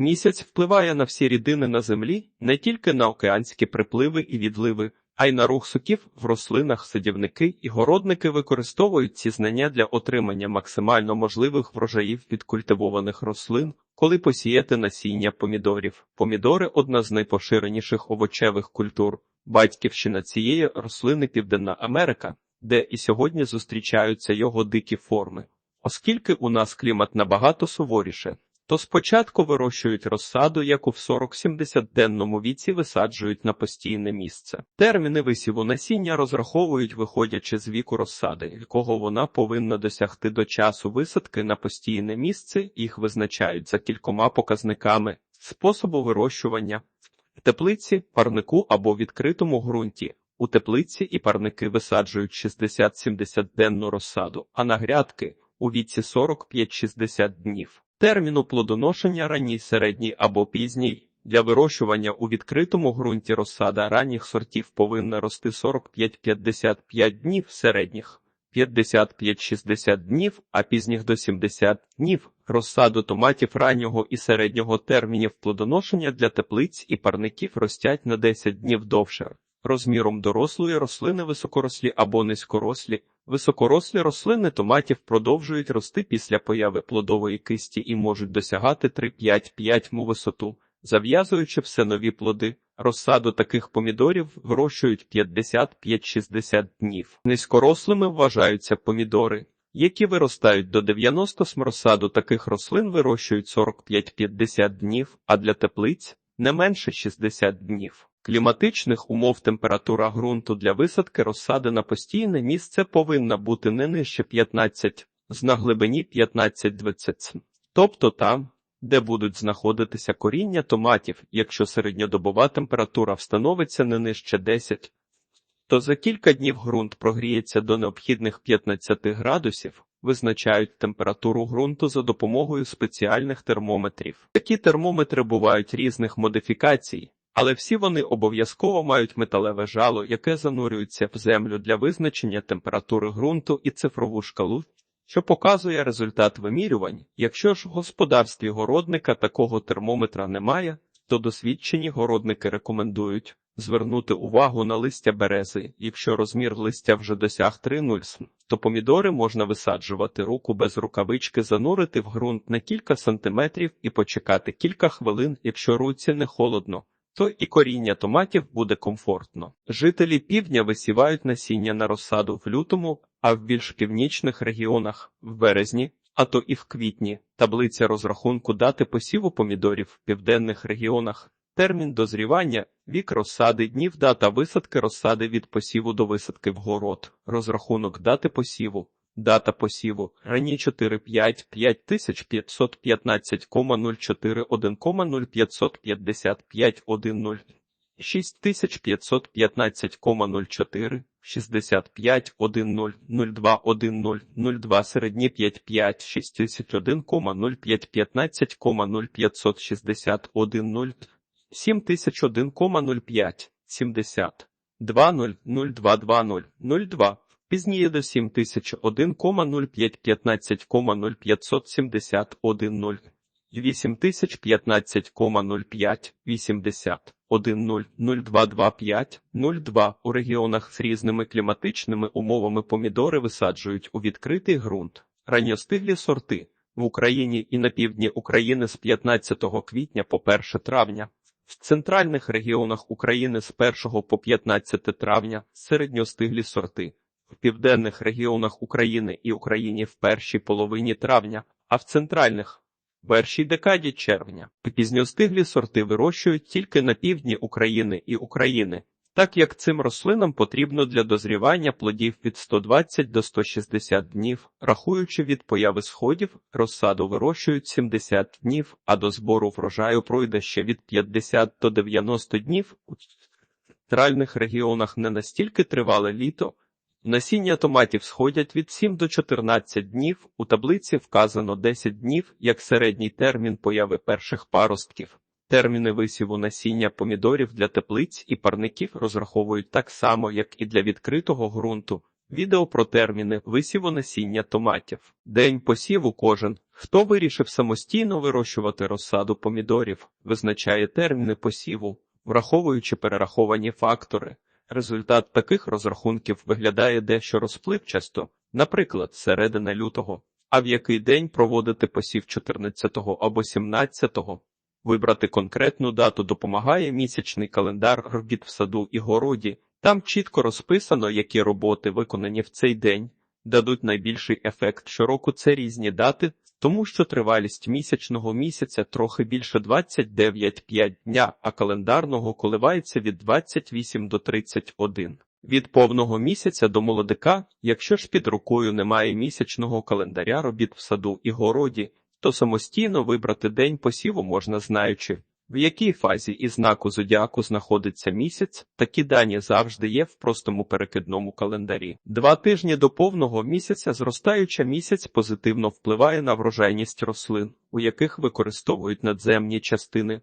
Місяць впливає на всі рідини на землі, не тільки на океанські припливи і відливи, а й на рух соків в рослинах. Садівники і городники використовують ці знання для отримання максимально можливих врожаїв від культивованих рослин, коли посіяти насіння помідорів. Помідори одна з найпоширеніших овочевих культур. Батьківщина цієї рослини Південна Америка, де і сьогодні зустрічаються його дикі форми. Оскільки у нас клімат набагато суворіше, то спочатку вирощують розсаду, яку в 40-70 денному віці висаджують на постійне місце. Терміни висіву насіння розраховують, виходячи з віку розсади, якого вона повинна досягти до часу висадки на постійне місце, їх визначають за кількома показниками способу вирощування в теплиці, парнику або відкритому ґрунті. У теплиці і парники висаджують 60-70 денну розсаду, а на грядки у віці 45-60 днів. Терміну плодоношення ранній, середній або пізній. Для вирощування у відкритому ґрунті розсада ранніх сортів повинна рости 45-55 днів середніх, 55-60 днів, а пізніх до 70 днів. Розсаду томатів раннього і середнього термінів плодоношення для теплиць і парників ростять на 10 днів довше. Розміром дорослої рослини високорослі або низькорослі. Високорослі рослини томатів продовжують рости після появи плодової кисті і можуть досягати 3-5-5 му висоту, зав'язуючи все нові плоди. Розсаду таких помідорів вирощують 55-60 днів. Низькорослими вважаються помідори, які виростають до 90 см. Розсаду таких рослин вирощують 45-50 днів, а для теплиць не менше 60 днів. Кліматичних умов температура ґрунту для висадки розсади на постійне місце повинна бути не нижче 15, з на глибині 15-20, тобто там, де будуть знаходитися коріння томатів, якщо середньодобова температура встановиться не нижче 10, то за кілька днів ґрунт прогріється до необхідних 15 градусів, визначають температуру ґрунту за допомогою спеціальних термометрів. Такі термометри бувають різних модифікацій. Але всі вони обов'язково мають металеве жало, яке занурюється в землю для визначення температури ґрунту і цифрову шкалу, що показує результат вимірювань. Якщо ж в господарстві городника такого термометра немає, то досвідчені городники рекомендують звернути увагу на листя берези. Якщо розмір листя вже досяг 3,0 см, то помідори можна висаджувати руку без рукавички, занурити в ґрунт на кілька сантиметрів і почекати кілька хвилин, якщо руці не холодно то і коріння томатів буде комфортно. Жителі півдня висівають насіння на розсаду в лютому, а в більш північних регіонах в березні, а то і в квітні. Таблиця розрахунку дати посіву помідорів в південних регіонах. Термін дозрівання, вік розсади, днів дата висадки розсади від посіву до висадки в город, розрахунок дати посіву, Дата посіву. Рані 4,5 55,0,04,1,0555,10 6515,04 65,10,02,10,02 середні 5,5 6001,0515,0560,10 7001,05 70 20,0220,02 Пізніше до 7001,0515,0571,0 8015,05 80 100225 02 у регіонах з різними кліматичними умовами помідори висаджують у відкритий ґрунт. Ранньостиглі сорти. В Україні і на півдні України з 15 квітня по 1 травня. В центральних регіонах України з 1 по 15 травня середньостиглі сорти в південних регіонах України і Україні в першій половині травня, а в центральних першій декаді червня. Пізньостиглі сорти вирощують тільки на півдні України і України, так як цим рослинам потрібно для дозрівання плодів від 120 до 160 днів, рахуючи від появи сходів, розсаду вирощують 70 днів, а до збору врожаю пройде ще від 50 до 90 днів. У центральних регіонах не настільки тривале літо. Насіння томатів сходять від 7 до 14 днів. У таблиці вказано 10 днів як середній термін появи перших паростків. Терміни висіву насіння помідорів для теплиць і парників розраховують так само, як і для відкритого ґрунту. Відео про терміни висіву насіння томатів. День посіву кожен. Хто вирішив самостійно вирощувати розсаду помідорів, визначає терміни посіву, враховуючи перераховані фактори. Результат таких розрахунків виглядає дещо розпливчасто, наприклад, середина лютого. А в який день проводити посів 14 або 17 Вибрати конкретну дату допомагає місячний календар робіт в саду і городі. Там чітко розписано, які роботи виконані в цей день, дадуть найбільший ефект щороку. Це різні дати, тому що тривалість місячного місяця трохи більше 29,5 дня, а календарного коливається від 28 до 31. Від повного місяця до молодика, якщо ж під рукою немає місячного календаря робіт в саду і городі, то самостійно вибрати день посіву можна знаючи, в якій фазі і знаку зодіаку знаходиться місяць, такі дані завжди є в простому перекидному календарі. Два тижні до повного місяця зростаюча місяць позитивно впливає на врожайність рослин, у яких використовують надземні частини.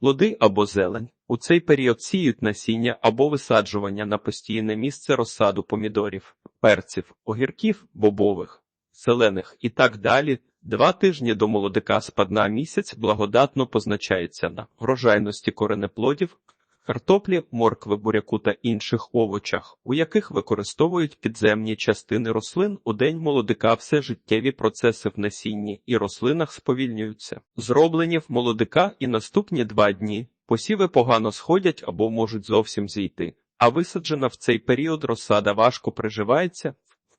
Плоди або зелень. У цей період сіють насіння або висаджування на постійне місце розсаду помідорів, перців, огірків, бобових, зелених і так далі. Два тижні до молодика спадна місяць благодатно позначається на врожайності коренеплодів, картоплі, моркви, буряку та інших овочах, у яких використовують підземні частини рослин. У день молодика все життєві процеси в насінні і рослинах сповільнюються. Зроблені в молодика і наступні два дні. Посіви погано сходять або можуть зовсім зійти, а висаджена в цей період розсада важко приживається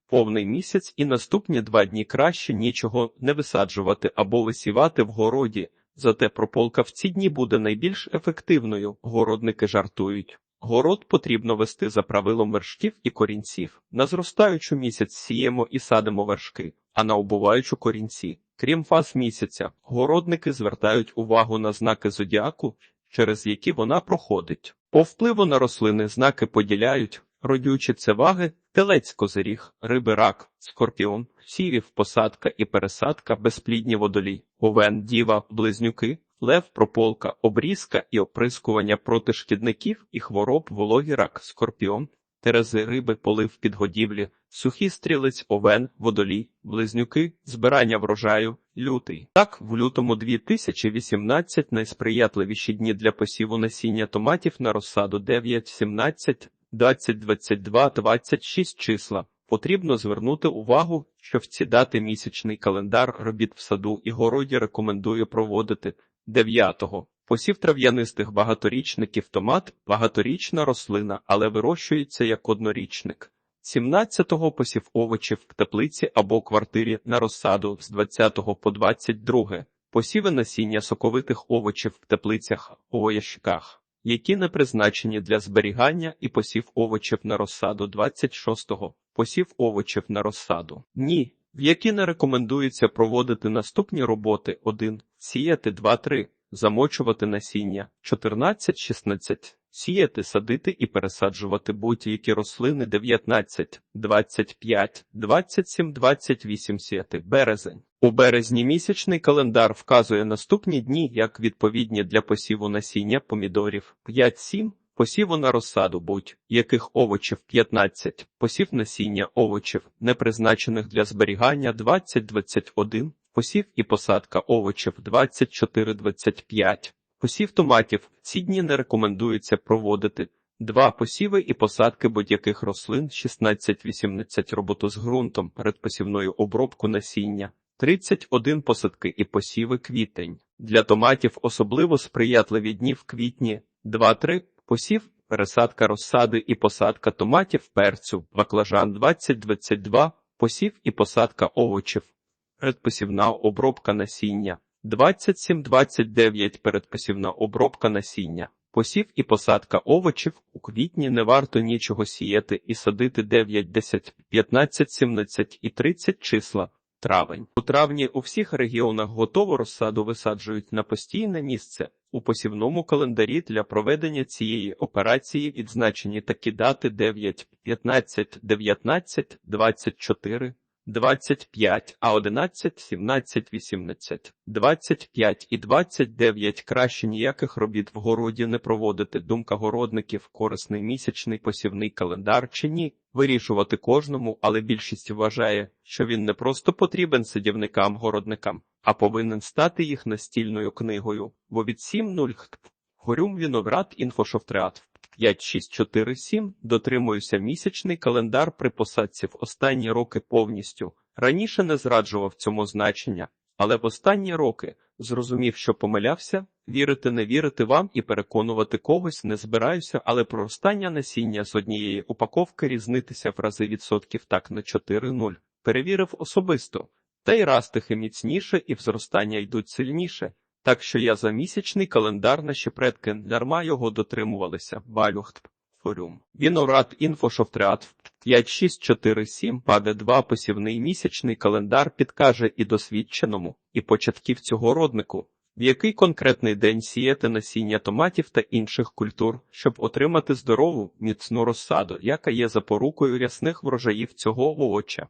повний місяць і наступні два дні краще нічого не висаджувати або висівати в городі, зате прополка в ці дні буде найбільш ефективною. Городники жартують. Город потрібно вести за правилом вершків і корінців. На зростаючу місяць сіємо і садимо вершки, а на убуваючу корінці. Крім фаз місяця, городники звертають увагу на знаки зодіаку, через які вона проходить. По впливу на рослини знаки поділяють родючі це ваги, телець козиріг, риби рак, скорпіон, сірів, посадка і пересадка, безплідні водолі, овен, діва, близнюки, лев, прополка, обрізка і оприскування проти шкідників і хвороб, вологі рак, скорпіон, терези, риби, полив підгодівлі, сухий стрілець, овен, водолій, близнюки, збирання врожаю, лютий. Так, в лютому 2018 найсприятливіші дні для посіву насіння томатів на розсаду 9-17, 20, 22, 26 числа. Потрібно звернути увагу, що в ці дати місячний календар робіт в саду і городі рекомендує проводити 9-го. Посів трав'янистих багаторічників томат багаторічна рослина, але вирощується як однорічник. 17-го посів овочів в теплиці або квартирі на розсаду з 20 по 22, посіви насіння соковитих овочів в теплицях у ящиках які не призначені для зберігання і посів овочів на розсаду 26-го, посів овочів на розсаду. Ні, в які не рекомендується проводити наступні роботи. 1. Сіяти. 2-3, замочувати насіння. 14-16, сіяти, садити і пересаджувати будь-які рослини. 19, 25, 27, 28 сіяти. Березень. У березні місячний календар вказує наступні дні як відповідні для посіву насіння помідорів. 5-7, посіву на розсаду будь-яких овочів. 15, посів насіння овочів, не призначених для зберігання. 20-21, посів і посадка овочів 24-25, посів томатів ці дні не рекомендується проводити. Два посіви і посадки будь-яких рослин 16-18 роботу з ґрунтом перед посівною обробку насіння. 31 посадки і посіви квітень. Для томатів особливо сприятливі дні в квітні, 2-3 посів, пересадка розсади і посадка томатів перцю, баклажан 20-22, посів і посадка овочів, передпосівна обробка насіння, 27-29 передпосівна обробка насіння. Посів і посадка овочів у квітні не варто нічого сіяти і садити 9, 10, 15, 17 і 30 числа. Травень у травні у всіх регіонах готову розсаду висаджують на постійне місце. У посівному календарі для проведення цієї операції відзначені такі дати 9, 15, 19, 24, 25, а 11, 17, 18, 25 і 29 краще ніяких робіт в городі не проводити. Думка городників, корисний місячний посівний календар чи ні, вирішувати кожному, але більшість вважає, що він не просто потрібен садівникам-городникам, а повинен стати їх настільною книгою. Бо від 7.0 Горюм Віноград Інфошофтреат 5647 дотримуюся місячний календар при посадці в останні роки повністю. Раніше не зраджував цьому значення, але в останні роки зрозумів, що помилявся, вірити не вірити вам і переконувати когось не збираюся, але проростання насіння з однієї упаковки різнитися в рази відсотків так на 4-0. Перевірив особисто. Та й растихи міцніше і взростання йдуть сильніше. Так що я за місячний календар наші предки дарма його дотримувалися. Балюхт. Форум. Вінорад інфошофтреат 5647 паде 2 посівний місячний календар підкаже і досвідченому, і початківцю городнику, в який конкретний день сіяти насіння томатів та інших культур, щоб отримати здорову, міцну розсаду, яка є запорукою рясних врожаїв цього овоча.